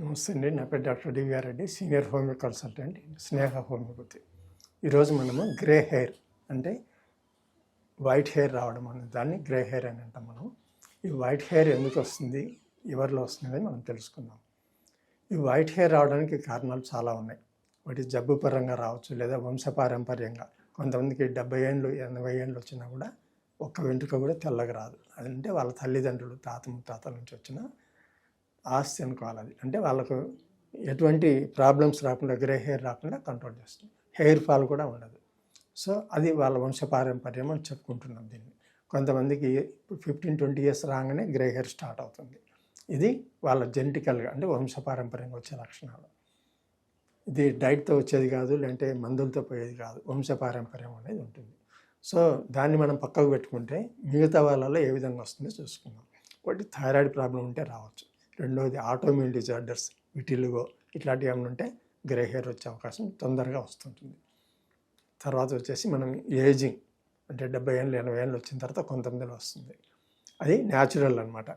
నమస్తే అండి. నా పేరు doctor D V R Reddy senior homeo consultant Sneha homeopathy. ఈరోజు మనము గ్రే హెయిర్ అంటే వైట్ హెయిర్ రావడం అనే దాన్ని గ్రే హెయిర్ అని అంటాం మనం. ఈ వైట్ హెయిర్ ఎందుకు వస్తుంది ఎవరిలో వస్తుంది మనం తెలుసుకుందాం. ఈ వైట్ హెయిర్ రావడానికి కారణాలు చాలా ఉన్నాయి. వాటి జబ్బు పరంగా రావచ్చు లేదా వంశపారంపర్యంగా. కొంతమందికి డెబ్బై ఏళ్ళు ఎనభై ఏళ్ళు వచ్చినా కూడా ఒక్క వెంట్రుక కూడా తెల్లగా రాదు. అదంటే వాళ్ళ తల్లిదండ్రులు తాత ముత్తాతల నుంచి వచ్చిన ఆస్తి అనుకోవాలి అది. అంటే వాళ్ళకు ఎటువంటి ప్రాబ్లమ్స్ రాకుండా గ్రే హెయిర్ రాకుండా కంట్రోల్ చేస్తుంది. హెయిర్ ఫాల్ కూడా ఉండదు. సో అది వాళ్ళ వంశపారంపర్యం అని చెప్పుకుంటున్నాం దీన్ని. కొంతమందికి ఫిఫ్టీన్ ట్వంటీ ఇయర్స్ రాగానే గ్రే హెయిర్ స్టార్ట్ అవుతుంది. ఇది వాళ్ళ జెనటికల్గా అంటే వంశపారంపర్యంగా వచ్చే లక్షణాలు. ఇది డైట్తో వచ్చేది కాదు లేదంటే మందులతో పోయేది కాదు. వంశపారంపర్యం అనేది ఉంటుంది. సో దాన్ని మనం పక్కకు పెట్టుకుంటే మిగతా వాళ్ళలో ఏ విధంగా వస్తుందో చూసుకుందాం. ఒకటి థైరాయిడ్ ప్రాబ్లం ఉంటే రావచ్చు. రెండోది ఆటోమిల్ డిజార్డర్స్ విటిలుగో ఇట్లాంటివి ఏమైనా ఉంటే గ్రే హెయిర్ వచ్చే అవకాశం తొందరగా వస్తుంటుంది. తర్వాత వచ్చేసి మనం ఏజింగ్ అంటే డెబ్బై ఏళ్ళు ఎనభై ఏళ్ళు వచ్చిన తర్వాత కొంతమందిలో వస్తుంది. అది న్యాచురల్ అనమాట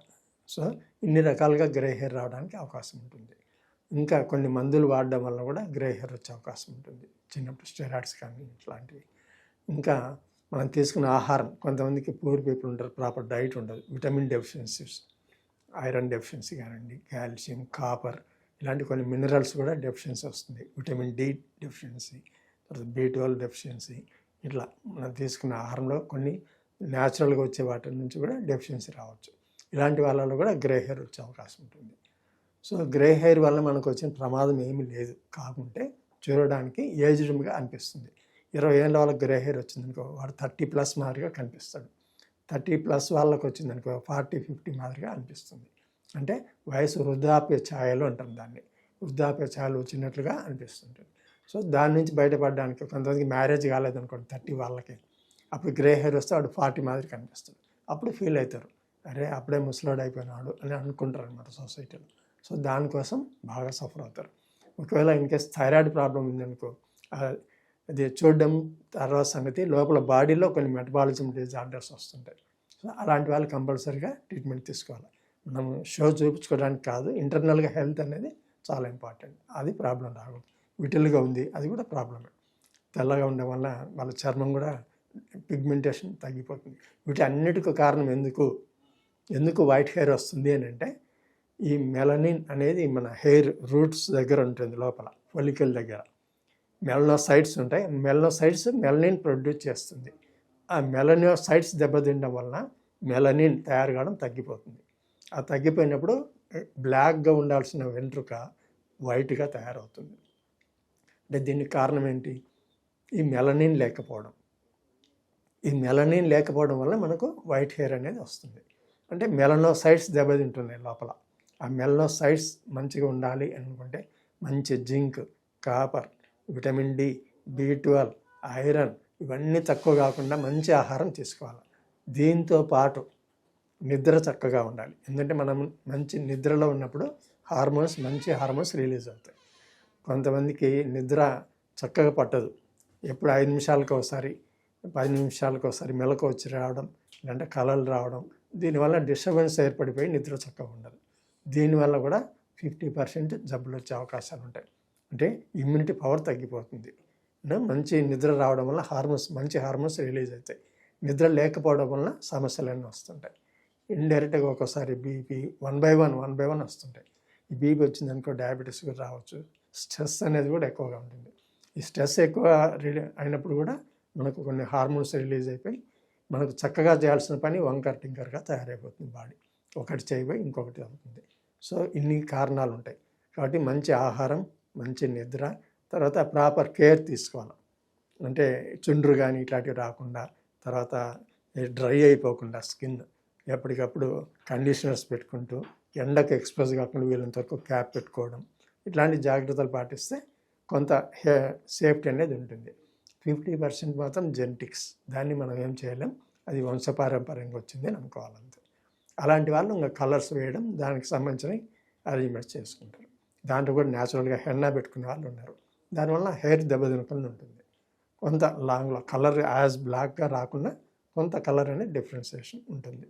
సో ఇన్ని రకాలుగా గ్రే హెయిర్ రావడానికి అవకాశం ఉంటుంది. ఇంకా కొన్ని మందులు వాడడం వల్ల కూడా గ్రే హెయిర్ వచ్చే అవకాశం ఉంటుంది. చిన్నప్పుడు స్టెరాయిడ్స్ కానీ ఇట్లాంటివి. ఇంకా మనం తీసుకున్న ఆహారం కొంతమందికి పూర్ పీపుల్ ఉంటారు ప్రాపర్ డైట్ ఉండదు విటమిన్ డెఫిషియన్సీస్ ఐరన్ డెఫిషియన్సీ కానివ్వండి కాల్షియం కాపర్ ఇలాంటి కొన్ని మినరల్స్ కూడా డెఫిషియన్సీ వస్తుంది. విటమిన్ డి డెఫిషియన్సీ తర్వాత బి ట్వెల్వ్ డెఫిషియన్సీ ఇట్లా మనం తీసుకున్న ఆహారంలో కొన్ని న్యాచురల్గా వచ్చే వాటి నుంచి కూడా డెఫిషియన్సీ రావచ్చు. ఇలాంటి వాళ్ళలో కూడా గ్రే హెయిర్ వచ్చే అవకాశం ఉంటుంది. సో గ్రే హెయిర్ వల్ల మనకు వచ్చిన ప్రమాదం ఏమీ లేదు. కాకుంటే చూడడానికి ఏజ్డ్గా అనిపిస్తుంది. ఇరవై ఏళ్ళ వాళ్ళకి గ్రే హెయిర్ వచ్చిందనుకో వాడు థర్టీ ప్లస్ మాదిరిగా కనిపిస్తాడు. థర్టీ ప్లస్ వాళ్ళకి వచ్చిందనుకో ఫార్టీ ఫిఫ్టీ మాదిరిగా అనిపిస్తుంది. అంటే వయసు వృద్ధాప్య ఛాయలు అంటాం దాన్ని. వృద్ధాప్య ఛాయలు వచ్చినట్లుగా అనిపిస్తుంటుంది. సో దాని నుంచి బయటపడడానికి కొంతమందికి మ్యారేజ్ కాలేదనుకోండి థర్టీ వాళ్ళకి. అప్పుడు గ్రే హెయిర్ వస్తే వాడు ఫార్టీ మాదిరి కనిపిస్తుంది అప్పుడు ఫీల్ అవుతారు. అరే అప్పుడే ముసలాడు అయిపోయినాడు అని అనుకుంటారు అనమాట సొసైటీలో. సో దానికోసం బాగా సఫర్ అవుతారు. ఒకవేళ ఇన్కేస్ థైరాయిడ్ ప్రాబ్లం ఉందనుకో అది చూడడం తర్వాత సంగతి లోపల బాడీలో కొన్ని మెటబాలిజం డిజార్డర్స్ వస్తుంటాయి. అలాంటి వాళ్ళు కంపల్సరీగా ట్రీట్మెంట్ తీసుకోవాలి. మనం షో చూపించుకోవడానికి కాదు ఇంటర్నల్గా హెల్త్ అనేది చాలా ఇంపార్టెంట్. అది ప్రాబ్లం రాకూడదు. విటిల్గా ఉంది అది కూడా ప్రాబ్లమే. తెల్లగా ఉండడం వల్ల వాళ్ళ చర్మం కూడా పిగ్మెంటేషన్ తగ్గిపోతుంది. వీటి అన్నిటికీ కారణం ఎందుకు? ఎందుకు వైట్ హెయిర్ వస్తుంది అని అంటే ఈ మెలనిన్ అనేది మన హెయిర్ రూట్స్ దగ్గర ఉంటుంది లోపల ఫొలికల్ దగ్గర. మెలనోసైడ్స్ ఉంటాయి. మెలనోసైడ్స్ మెలనిన్ ప్రొడ్యూస్ చేస్తుంది. ఆ మెలనోసైట్స్ దెబ్బతినడం వలన మెలనిన్ తయారు కావడం తగ్గిపోతుంది. ఆ తగ్గిపోయినప్పుడు బ్లాక్గా ఉండాల్సిన వెంట్రుక వైట్గా తయారవుతుంది. అంటే దీనికి కారణం ఏంటి? ఈ మెలనిన్ లేకపోవడం. ఈ మెలనిన్ లేకపోవడం వల్ల మనకు వైట్ హెయిర్ అనేది వస్తుంది. అంటే మెలనోసైడ్స్ దెబ్బతింటున్నాయి లోపల. ఆ మెలనోసైడ్స్ మంచిగా ఉండాలి అనుకుంటే మంచి zinc copper vitamin D B twelve iron ఇవన్నీ తక్కువ కాకుండా మంచి ఆహారం తీసుకోవాలి. దీంతో పాటు నిద్ర చక్కగా ఉండాలి. ఎందుకంటే మనం మంచి నిద్రలో ఉన్నప్పుడు హార్మోన్స్ మంచి హార్మోన్స్ రిలీజ్ అవుతాయి. కొంతమందికి నిద్ర చక్కగా పట్టదు. ఎప్పుడు ఐదు నిమిషాలకు ఒకసారి పది నిమిషాలకు ఒకసారి మెలకు వచ్చి రావడం లేదంటే కలలు రావడం దీనివల్ల డిస్టర్బెన్స్ ఏర్పడిపోయి నిద్ర చక్కగా ఉండదు. దీనివల్ల కూడా ఫిఫ్టీ పర్సెంట్ జబ్బులు వచ్చే అవకాశాలు ఉంటాయి. అంటే ఇమ్యూనిటీ పవర్ తగ్గిపోతుంది. మంచి నిద్ర రావడం వల్ల హార్మోన్స్ మంచి హార్మోన్స్ రిలీజ్ అవుతాయి. నిద్ర లేకపోవడం వల్ల సమస్యలన్నీ వస్తుంటాయి. ఇండైరెక్ట్గా ఒక్కోసారి BP one by one one by one వస్తుంటాయి. ఈ బీపీ వచ్చిందనుకో డయాబెటీస్ కూడా రావచ్చు. స్ట్రెస్ అనేది కూడా ఎక్కువగా ఉంటుంది. ఈ స్ట్రెస్ ఎక్కువ రిలీ అయినప్పుడు కూడా మనకు కొన్ని హార్మోన్స్ రిలీజ్ అయిపోయి మనకు చక్కగా చేయాల్సిన పని వంకర్ టింకర్గా తయారైపోతుంది బాడీ. ఒకటి చేయబోయి ఇంకొకటి అవుతుంది. సో ఇన్ని కారణాలు ఉంటాయి కాబట్టి మంచి ఆహారం మంచి నిద్ర తర్వాత ప్రాపర్ కేర్ తీసుకోవాలి. అంటే చుండ్రు కానీ ఇట్లాంటివి రాకుండా తర్వాత డ్రై అయిపోకుండా స్కిన్ ఎప్పటికప్పుడు కండిషనర్స్ పెట్టుకుంటూ ఎండకు ఎక్స్పోజ్ కాకుండా వీళ్ళంత వరకు క్యాప్ పెట్టుకోవడం ఇట్లాంటి జాగ్రత్తలు పాటిస్తే కొంత హే సేఫ్టీ అనేది ఉంటుంది. ఫిఫ్టీ పర్సెంట్ మాత్రం జెనెటిక్స్. దాన్ని మనం ఏం చేయలేం. అది వంశపారంపర్యంగా వచ్చింది అని అనుకోవాలంతే అలాంటి వాళ్ళు ఇంకా కలర్స్ వేయడం దానికి సంబంధించిన అరేంజ్మెంట్స్ చేసుకుంటారు. దాంట్లో కూడా న్యాచురల్గా హెన్నా పెట్టుకునే వాళ్ళు ఉన్నారు. దానివల్ల హెయిర్ దెబ్బతినకుండా ఉంటుంది. కొంత లాంగ్లో కలర్ యాజ్ బ్లాక్గా రాకుండా కొంత కలర్ అనే డిఫరెన్సియేషన్ ఉంటుంది.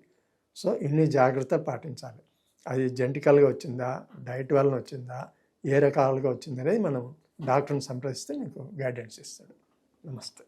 సో ఇన్ని జాగ్రత్త పాటించాలి. అది జెంటికల్గా వచ్చిందా డైట్ వలన వచ్చిందా ఏ రకాలుగా వచ్చింది అనేది మనం డాక్టర్ని సంప్రదిస్తే మీకు గైడెన్స్ ఇస్తాడు. నమస్తే.